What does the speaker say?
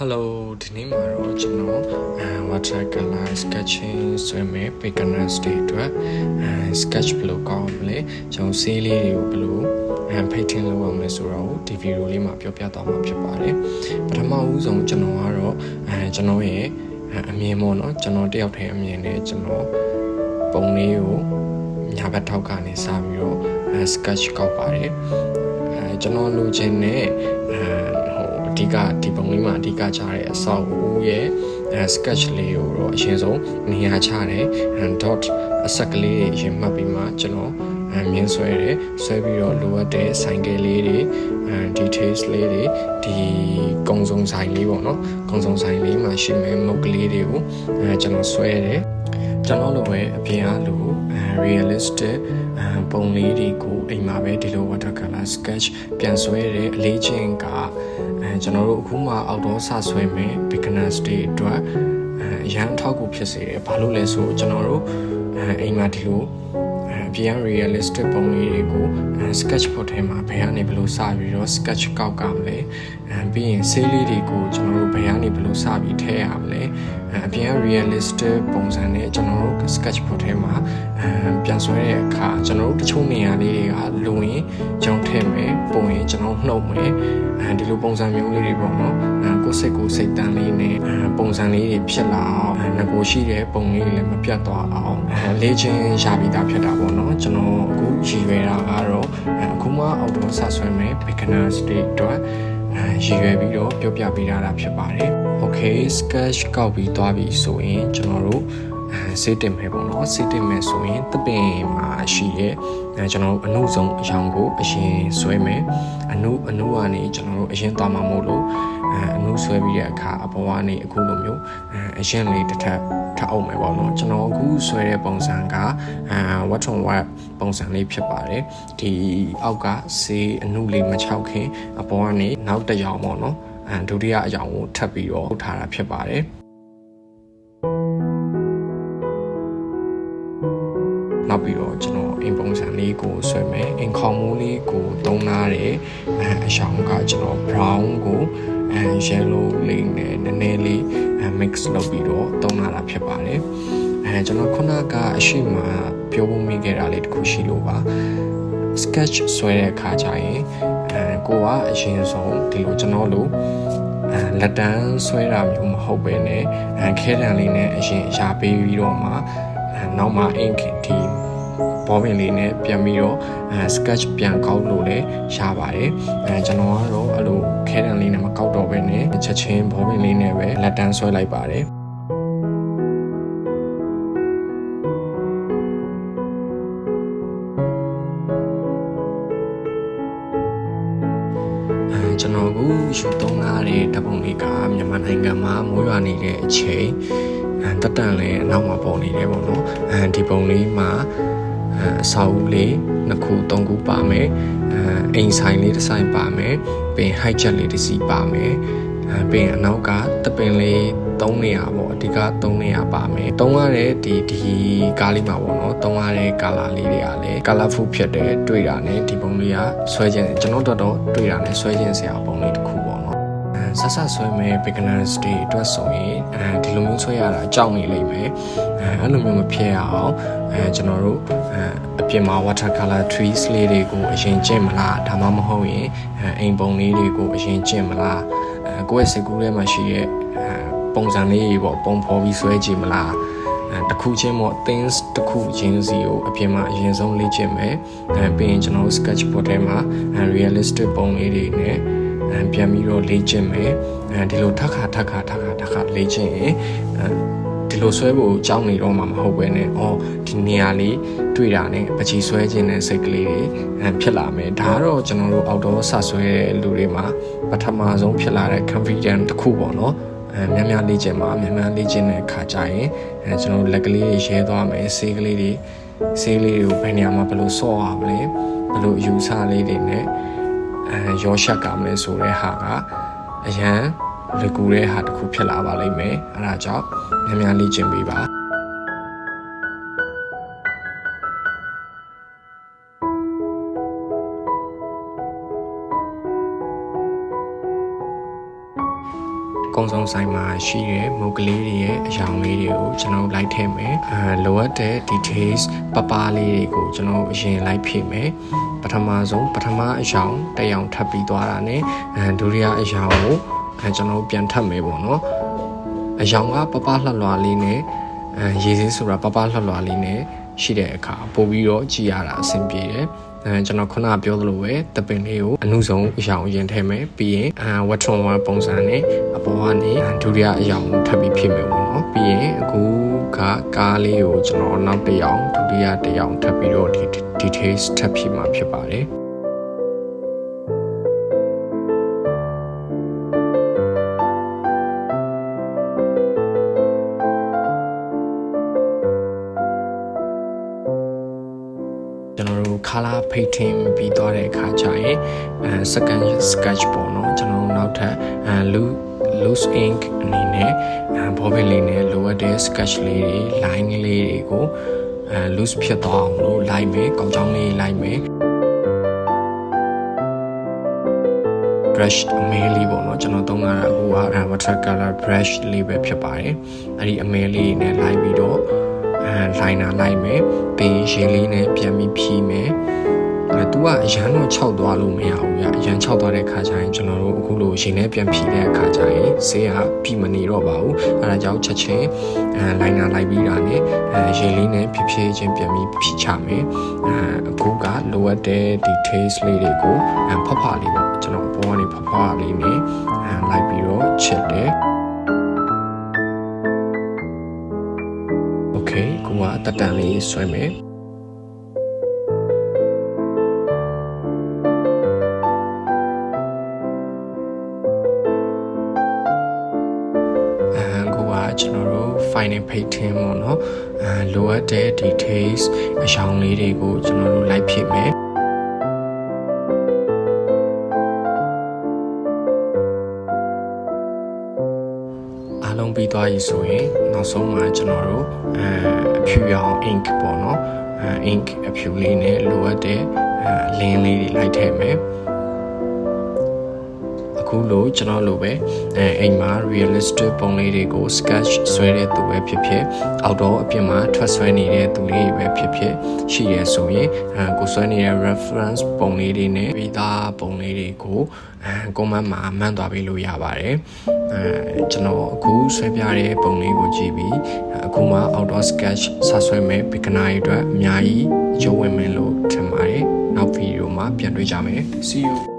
Hello ဒီနေ့မှာတော့ကျွန်တော်အဲ watercolor sketching ဆွဲမယ် beginners တွေအတွက်အဲ sketch ဘယ်လိုကောင်းမလဲကျွန်တော်ဆေးလေးတွေကိုဘယ်လိုအဲ painting လုပ်ရမလဲဆိုတော့ဒီ video လေးမှာပြောပြသွားမှာဖြစ်ပါတယ်ပထမဦးဆုံးကျွန်တော်ကတော့အဲကျွန်တော်ရဲ့အမြင်ပေါ့နော်ကျွန်တော်တယောက်တည်းအမြင်နဲ့ကျွန်တော်ပုံလေးကိုညာဘက်ထောက်ကနေစပြီးတော့အဲ sketch ကောက်ပါတယ်အဲကျွန်တော်လိုချင်တဲ့အဲဟို အဓိကဒီပုံလေးမှာအဓိကကြားတဲ့အဆောက်အဦရဲ့အဲ sketch လေးကိုတော့အရင်ဆုံးနေရာချတယ် dot အဆက်ကလေးတွေရင်မှတ်ပြီးမှကျွန်တော်အမြင်ဆွဲတယ်ဆွဲပြီးတော့လိုအပ်တဲ့ဆိုင်ကယ်လေးတွေအဲ details လေးတွေဒီကုံစုံဆိုင်လေးပေါ့နော်ကုံစုံဆိုင်လေးမှာရှိမဲ့မုတ်ကလေးတွေကိုအဲကျွန်တော်ဆွဲတယ်ကျွန်တော်လိုပဲအပြင်အားလို့ realistic ပုံလေးတွေကိုအိမ်မှာပဲဒီလို watercolor sketch ပြန်ဆွဲတဲ့အလေးချင်းကအဲ ကျွန်တော်တို့အခုမှ outdoor စဆွဲမယ် beginners တွေအတွက်အဲအရန်ထောက်ကူဖြစ်စေတယ်ဘာလို့လဲဆိုကျွန်တော်တို့အဲအိမ်မှာဒီလိုအ ပြင် realistic ပုံလေးတွေကို sketch board ထဲမှာဘယ်ကနေဘယ်လိုစပြီးတော့ sketch ကောက်ကမလဲအဲပြီးရင်ဆေးလေးတွေကိုကျွန်တော်တို့ဘယ်ကနေဘယ်လိုစပြီးထည့်ရမလဲအပြင် realistic ပုံစံနဲ့ကျွန်တော်တို့ sketch board ထဲမှာအဲပြန်ဆွဲတဲ့အခါကျွန်တော်တို့တချို့နေရာလေးတွေကလိုရင်ကျွန်တော်ထည့်မယ်ပုံရင်ကျွန်တော်နှုတ်မယ်အဲဒီလိုပုံစံမျိုးလေးတွေပေါ့နော်အဲကိုယ် စိတ်ကိုစိတ်တန်းလေးနဲ့ပုံစံလေးတွေဖြစ်လာအောင်ငကိုရှိတဲ့ပုံလေးတွေလည်းမပြတ်သွားအောင်အဲလေးချင်းရပြီးသားဖြစ်တာပေါ့နော်ကျွန်တော်အခုရည်ရွယ်တာကတော့အခုမှအောက်တော့ဆက်ဆွဲမယ် beginners တွေအတွက်အဲရည်ရွယ်ပြီးတော့ပြောပြပေးထားတာဖြစ်ပါတယ် okay sketch ကောက်ပြီးသွားပြီဆိုရင်ကျွန်တော်တို့အဲစေးတင်မယ်ပေါ့နော်စေးတင်မယ်ဆိုရင်တပင်မှာရှိရဲ့အဲကျွန်တော်တို့အနုဆုံးအယောင်ကိုအရင်ဆွဲမယ်အနုအနုကနေကျွန်တော်တို့အရင်သွားမှာမို့လို့ အဲအနုဆွဲပြီးတဲ့အခါအပေါ်ကနေအခုလိုမျိုးအဲအရင်လေးတစ်ထပ်ထပ်အောင်မယ်ပေါ့နော်ကျွန်တော်အခုဆွဲတဲ့ပုံစံကအဲ what on what ပုံစံလေးဖြစ်ပါတယ်ဒီအောက်ကစေးအနုလေးမချောက်ခင်အပေါ်ကနေနောက်တစ်ယောင်ပေါ့နော်အဲဒုတိယအယောင်ကိုထပ်ပြီးတော့ထုတ်ထားတာဖြစ်ပါတယ်နောက်ပြီးတော့ကျွန်တော်အင်ပုံစံလေးကိုဆွဲမယ်အင်ခေါင်မိုးလေးကိုသုံးထားတယ်အဲအရှောင်းကကျွန်တော် brown ကိုအဲ yellow လေးနဲ့နည်းနည်းလေး mix လုပ်ပြီးတော့သုံးထားတာဖြစ်ပါတယ်အဲကျွန်တော်ခုနကအရှိမပြောဖို့မိခဲ့တာလေးတခုရှိလို့ပါ sketch ဆွဲတဲ့အခါကျရင်အဲကိုကအရင်ဆုံးဒီလိုကျွန်တော်လိုအဲလက်တန်းဆွဲတာမျိုးမဟုတ်ပဲねအဲခဲတံလေးနဲ့အရင်အရာပေးပြီးတော့မှအဲနောက်မှ ink ဒီ ဘောပင်လေးနဲ့ပြန်ပြီးတော့အဲ sketch ပြန်ကောက်လို့လည်းရပါတယ်အဲကျွန်တော်ကတော့အဲ့လိုခဲတံလေးနဲ့မကောက်တော့ပဲねချက်ချင်းဘောပင်လေးနဲ့ပဲလက်တန်းဆွဲလိုက်ပါတယ်ကျွန်တော်အခုယူသုံးထားတဲ့ဓာတ်ပုံလေးကမြန်မာနိုင်ငံမှာမိုးရွာနေတဲ့အချိန်အဲတက်တန်လည်းအနောက်မှာပေါ်နေတယ်ပေါ့နော်အဲဒီပုံလေးမှာ အဲအစာအုပ်လေးနှစ်ခုသုံးခုပါမယ်အဲအိမ်ဆိုင်လေးတစ်ဆိုင်ပါမယ်ပြီးရင် high jet လေးတစ်စီပါမယ်အဲပြီးရင်အနောက်ကတပင်လေး3နေရာပေါ့အဓိက3နေရာပါမယ်။သုံးရတဲ့ဒီဒီကားလေးမှာပေါ့နော်။သုံးရတဲ့ကာလာလေးတွေကလည်း colorful ဖြစ်တယ်တွေ့တာနဲ့ဒီပုံလေးကဆွဲခြင်းကျွန်တော်တို့တော့တွေ့တာနဲ့ဆွဲခြင်းဆရာပုံလေးတစ်ခုပေါ့နော်။ ဆက်ဆက်ဆွဲမဲ့ beginners day အတွက်ဆိုရင်အဲဒီလိုမျိုးဆွဲရတာအကြောင်းနေလိမ့်မယ်အဲအဲ့လိုမျိုးမဖြစ်ရအောင်အဲကျွန်တော်တို့အဲအပြင်မှာ water color trees လေးတွေကိုအရင်ကျင့်မလားဒါမှမဟုတ်ရင်အဲအိမ်ပုံလေးတွေကိုအရင်ကျင့်မလားအဲကိုယ့်ရဲ့စိတ်ကူးထဲမှာရှိရဲ့အဲပုံစံလေးတွေပေါ့ပုံဖော်ပြီးဆွဲကြည့်မလားအဲတစ်ခုချင်းပေါ့ things တစ်ခုချင်းစီကိုအပြင်မှာအရင်ဆုံးလေ့ကျင့်မယ်အဲပြီးရင်ကျွန်တော် sketch board ထဲမှာ realistic ပုံလေးတွေနဲ့အဲ ပြန်ပြီးတော့လေ့ကျင့်မယ်အဲဒီလိုထပ်ခါထပ်ခါထပ်ခါထပ်ခါလေ့ကျင့်ရင်အဲဒီလိုဆွဲဖို့ကြောင်းနေတော့မှမဟုတ်ပဲနဲ့အော်ဒီနေရာလေးတွေ့တာနဲ့ပချီဆွဲခြင်းနဲ့စိတ်ကလေးတွေဖြစ်လာမယ်ဒါကတော့ကျွန်တော်တို့ outdoor ဆဆွဲတဲ့လူတွေမှာပထမဆုံးဖြစ်လာတဲ့ confidence တစ်ခုပေါ့နော်အဲများများလေ့ကျင့်ပါများများလေ့ကျင့်တဲ့အခါကျရင်အဲကျွန်တော်လက်ကလေးတွေရဲသွားမယ်ဆေးကလေးတွေဆေးလေးတွေကိုဘယ်နေရာမှာဘယ်လိုဆော့ရမလဲဘယ်လိုအယူဆလေးတွေနဲ့ အဲရောရှက်ကမလဲဆိုတဲ့ဟာကအရန်ရကူတဲ့ဟာတစ်ခုဖြစ်လာပါလိမ့်မယ်အဲဒါကြောင့်များများလေ့ကျင့်ပေးပါ ကုံစုံဆိုင်မှာရှိတဲ့မုတ်ကလေးတွေရဲ့အယောင်လေးတွေကိုကျွန်တော်လိုက်ထည့်မယ်အဲလိုအပ်တဲ့ details ပပလေးတွေကိုကျွန်တော်အရင်လိုက်ဖြည့်မယ်ပထမဆုံးပထမအယောင်တစ်ယောင်ထပ်ပြီးသွားတာ ਨੇ အဲဒုတိယအယောင်ကိုအဲကျွန်တော်ပြန်ထပ်မယ်ပေါ့နော်အယောင်ကပပလှလွာလေးနဲ့အဲရေစည်းဆိုတာပပလှလွာလေးနဲ့ရှိတဲ့အခါပို့ပြီးတော့ကြည်ရတာအဆင်ပြေတယ် အဲကျွန်တော်ခုနပြောသလိုပဲတပင်လေးကိုအနုဆုံးအယောင်ရင်ထည့်မယ်ပြီးရင်အဲဝတ်ထုံဝါပုံစံနဲ့အပေါ်ကနေဒုတိယအယောင်ကိုထပ်ပြီးဖြည့်မယ်ပေါ့နော်ပြီးရင်အခုကကားလေးကိုကျွန်တော်နောက်တစ်ယောင်ဒုတိယတစ်ယောင်ထပ်ပြီးတော့ဒီ details ထပ်ဖြည့်မှာဖြစ်ပါတယ် color painting ပြီးသွားတဲ့အခါကျရင်အဲ second sketch ပေါ့နော်ကျွန်တော်တို့နောက်ထပ်အဲ loose loose ink အနေနဲ့အဲ bobbin လေးနဲ့လိုအပ်တဲ့ sketch လေးတွေ line လေးတွေကိုအဲ loose ဖြစ်သွားအောင်လို့လိုက်မယ်ကောင်းချောင်းလေးလိုက်မယ် brush အမဲလေးပေါ့နော်ကျွန်တော်သုံးတာကအခုက water color brush လေးပဲဖြစ်ပါတယ်အဲ့ဒီအမဲလေးနဲ့လိုက်ပြီးတော့ အဲ liner လိုက်မယ်ပြီးရင်ရေလေးနဲ့ပြန်ပြီးဖြီးမယ်အဲ तू ကအရန်တော့ခြောက်သွားလို့မရဘူးပြအရန်ခြောက်သွားတဲ့ခါကျရင်ကျွန်တော်တို့အခုလိုရေနဲ့ပြန်ဖြီးတဲ့အခါကျရင်ဆေးကဖြီးမနေတော့ပါဘူးအဲဒါကြောင့်ချက်ချင်းအဲ liner လိုက်ပြီးတာနဲ့အဲရေလေးနဲ့ဖြည်းဖြည်းချင်းပြန်ပြီးဖြီးချမယ်အဲအခုကလိုအပ်တဲ့ details လေးတွေကိုအဲဖဖလေးပေါ့ကျွန်တော်ဘောကနေဖဖလေးနဲ့အဲလိုက်ပြီးတော့ချက်တယ် တက်တန်လေးဆွဲမယ်အဲကိုကကျွန်တော်တို့ final painting ပေါ့နော်အဲလိုအပ်တဲ့ details အရောင်လေးတွေကိုကျွန်တော်တို့လိုက်ဖြည့်မယ် အားလုံးပြီးသွားပြီဆိုရင်နောက်ဆုံးမှာကျွန်တော်တို့အဲအဖြူရောင် ink ပေါ့နော်အဲ ink အဖြူလေးနဲ့လိုအပ်တဲ့အဲလင်းလေးတွေလိုက်ထည့်မယ်အခုလိုကျွန်တော်လိုပဲအဲအိမ်မှာ realistic ပုံလေးတွေကို sketch ဆွဲတဲ့သူပဲဖြစ်ဖြစ် outdoor အပြင်မှာထွက်ဆွဲနေတဲ့သူလေးတွေပဲဖြစ်ဖြစ်ရှိရဲဆိုရင်အဲကိုဆွဲနေတဲ့ reference ပုံလေးတွေနဲ့ပြီးသားပုံလေးတွေကိုအဲ comment မှာမှန်းသွားပေးလို့ရပါတယ်အဲကျွန်တော်အခုဆွဲပြတဲ့ပုံလေးကိုကြည့်ပြီးအခုမှ outdoor sketch စဆွဲမယ် beginner တွေအတွက်အများကြီးရုံးဝင်မယ်လို့ထင်ပါတယ်နောက်ဗီဒီယိုမှာပြန်တွေ့ကြမယ် see you